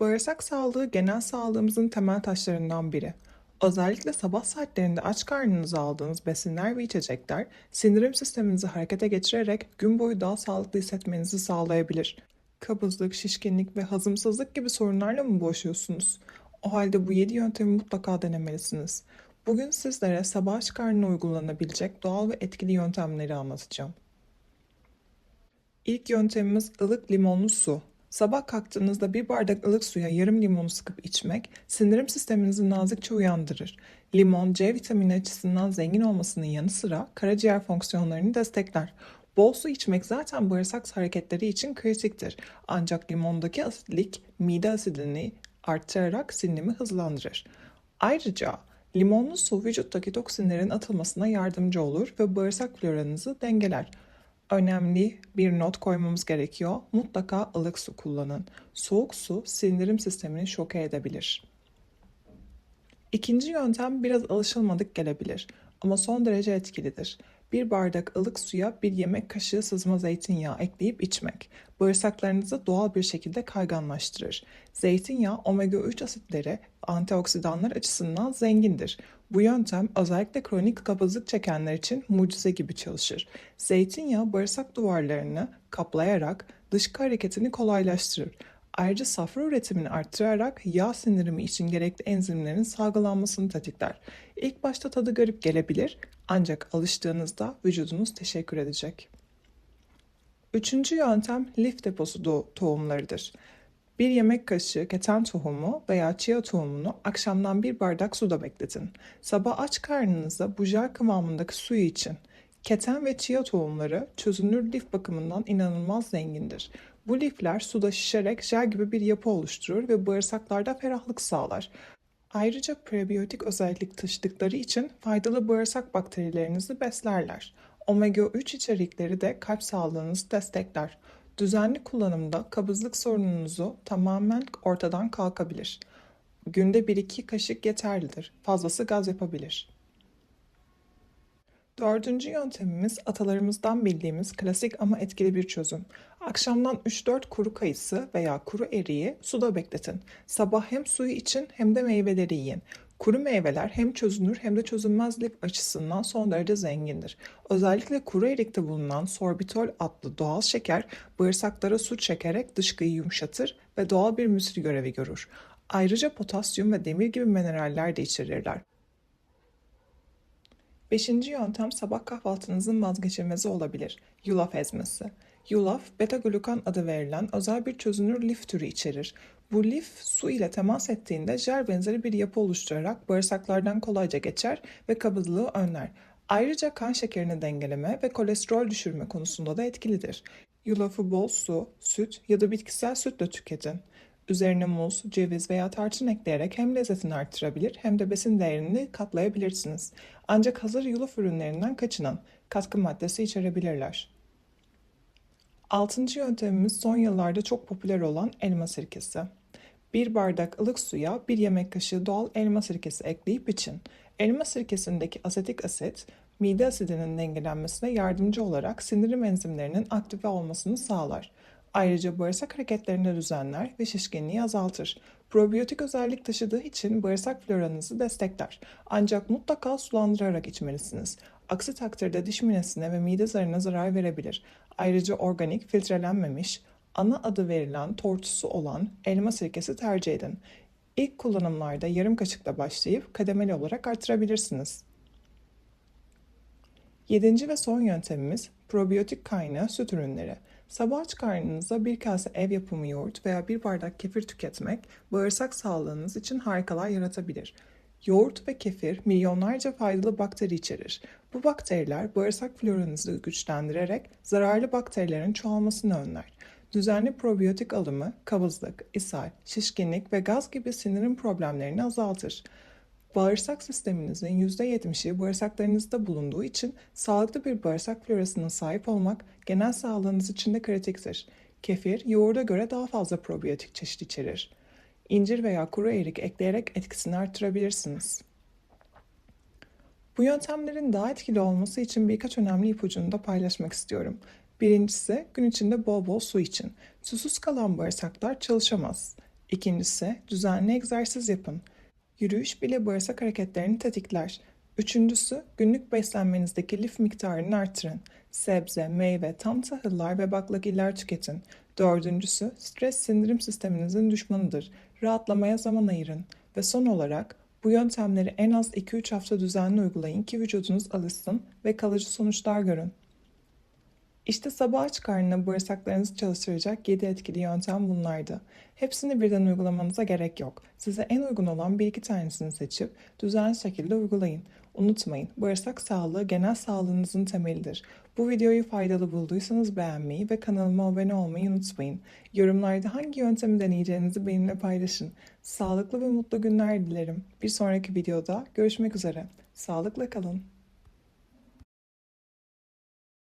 Bağırsak sağlığı genel sağlığımızın temel taşlarından biri. Özellikle sabah saatlerinde aç karnınıza aldığınız besinler ve içecekler sindirim sisteminizi harekete geçirerek gün boyu daha sağlıklı hissetmenizi sağlayabilir. Kabızlık, şişkinlik ve hazımsızlık gibi sorunlarla mı boğuşuyorsunuz? O halde bu 7 yöntemi mutlaka denemelisiniz. Bugün sizlere sabah aç karnına uygulanabilecek doğal ve etkili yöntemleri anlatacağım. İlk yöntemimiz ılık limonlu su. Sabah kalktığınızda bir bardak ılık suya yarım limonu sıkıp içmek sindirim sisteminizi nazikçe uyandırır. Limon C vitamini açısından zengin olmasının yanı sıra karaciğer fonksiyonlarını destekler. Bol su içmek zaten bağırsak hareketleri için kritiktir. Ancak limondaki asitlik mide asidini arttırarak sindirimi hızlandırır. Ayrıca limonlu su vücuttaki toksinlerin atılmasına yardımcı olur ve bağırsak floranızı dengeler. Önemli bir not koymamız gerekiyor. Mutlaka ılık su kullanın. Soğuk su sindirim sistemini şoke edebilir. İkinci yöntem biraz alışılmadık gelebilir ama son derece etkilidir. Bir bardak ılık suya bir yemek kaşığı sızma zeytinyağı ekleyip içmek. Bağırsaklarınızı doğal bir şekilde kayganlaştırır. Zeytinyağı omega 3 asitleri antioksidanlar açısından zengindir. Bu yöntem özellikle kronik kabızlık çekenler için mucize gibi çalışır. Zeytinyağı bağırsak duvarlarını kaplayarak dışkı hareketini kolaylaştırır. Ayrıca safra üretimini arttırarak yağ sindirimi için gerekli enzimlerin salgılanmasını tetikler. İlk başta tadı garip gelebilir ancak alıştığınızda vücudunuz teşekkür edecek. Üçüncü yöntem lif deposu tohumlarıdır. Bir yemek kaşığı keten tohumu veya chia tohumunu akşamdan bir bardak suda bekletin. Sabah aç karnınızda bujar kıvamındaki suyu için. Keten ve chia tohumları çözünür lif bakımından inanılmaz zengindir. Bu lifler suda şişerek jel gibi bir yapı oluşturur ve bağırsaklarda ferahlık sağlar. Ayrıca prebiyotik özellik taşıdıkları için faydalı bağırsak bakterilerinizi beslerler. Omega 3 içerikleri de kalp sağlığınızı destekler. Düzenli kullanımda kabızlık sorununuzu tamamen ortadan kalkabilir. Günde 1-2 kaşık yeterlidir. Fazlası gaz yapabilir. Dördüncü yöntemimiz atalarımızdan bildiğimiz klasik ama etkili bir çözüm. Akşamdan 3-4 kuru kayısı veya kuru eriği suda bekletin. Sabah hem suyu için hem de meyveleri yiyin. Kuru meyveler hem çözünür hem de çözünmez lif açısından son derece zengindir. Özellikle kuru erikte bulunan sorbitol adlı doğal şeker bağırsaklara su çekerek dışkıyı yumuşatır ve doğal bir müsli görevi görür. Ayrıca potasyum ve demir gibi mineraller de içerirler. Beşinci yöntem sabah kahvaltınızın vazgeçilmezi olabilir. Yulaf ezmesi. Yulaf, beta-glukan adı verilen özel bir çözünür lif türü içerir. Bu lif su ile temas ettiğinde jel benzeri bir yapı oluşturarak bağırsaklardan kolayca geçer ve kabızlığı önler. Ayrıca kan şekerini dengeleme ve kolesterol düşürme konusunda da etkilidir. Yulafı bol su, süt ya da bitkisel sütle tüketin. Üzerine muz, ceviz veya tarçın ekleyerek hem lezzetini arttırabilir hem de besin değerini katlayabilirsiniz. Ancak hazır yulaf ürünlerinden kaçının. Katkı maddesi içerebilirler. Altıncı yöntemimiz son yıllarda çok popüler olan elma sirkesi. Bir bardak ılık suya bir yemek kaşığı doğal elma sirkesi ekleyip için. Elma sirkesindeki asetik asit, mide asidinin dengelenmesine yardımcı olarak sindirim enzimlerinin aktive olmasını sağlar. Ayrıca bağırsak hareketlerini düzenler ve şişkinliği azaltır. Probiyotik özellik taşıdığı için bağırsak floranızı destekler. Ancak mutlaka sulandırarak içmelisiniz. Aksi takdirde diş minesine ve mide zarına zarar verebilir. Ayrıca organik, filtrelenmemiş, ana adı verilen tortusu olan elma sirkesi tercih edin. İlk kullanımlarda yarım kaşıkla başlayıp kademeli olarak artırabilirsiniz. Yedinci ve son yöntemimiz probiyotik kaynağı süt ürünleri. Sabah aç karnınıza bir kase ev yapımı yoğurt veya bir bardak kefir tüketmek bağırsak sağlığınız için harikalar yaratabilir. Yoğurt ve kefir milyonlarca faydalı bakteri içerir. Bu bakteriler bağırsak floranızı güçlendirerek zararlı bakterilerin çoğalmasını önler. Düzenli probiyotik alımı kabızlık, ishal, şişkinlik ve gaz gibi sindirim problemlerini azaltır. Bağırsak sisteminizin %70'i bağırsaklarınızda bulunduğu için sağlıklı bir bağırsak florasına sahip olmak genel sağlığınız için de kritiktir. Kefir, yoğurda göre daha fazla probiyotik çeşit içerir. İncir veya kuru erik ekleyerek etkisini artırabilirsiniz. Bu yöntemlerin daha etkili olması için birkaç önemli ipucunu da paylaşmak istiyorum. Birincisi gün içinde bol bol su için. Susuz kalan bağırsaklar çalışamaz. İkincisi, düzenli egzersiz yapın. Yürüyüş bile bağırsak hareketlerini tetikler. Üçüncüsü, günlük beslenmenizdeki lif miktarını artırın. Sebze, meyve, tam tahıllar ve baklagiller tüketin. Dördüncüsü, stres sindirim sisteminizin düşmanıdır. Rahatlamaya zaman ayırın. Ve son olarak, bu yöntemleri en az 2-3 hafta düzenli uygulayın ki vücudunuz alışsın ve kalıcı sonuçlar görün. İşte sabah aç karnına bağırsaklarınızı çalıştıracak 7 etkili yöntem bunlardı. Hepsini birden uygulamanıza gerek yok. Size en uygun olan bir iki tanesini seçip düzenli şekilde uygulayın. Unutmayın, bağırsak sağlığı genel sağlığınızın temelidir. Bu videoyu faydalı bulduysanız beğenmeyi ve kanalıma abone olmayı unutmayın. Yorumlarda hangi yöntemi deneyeceğinizi benimle paylaşın. Sağlıklı ve mutlu günler dilerim. Bir sonraki videoda görüşmek üzere. Sağlıkla kalın.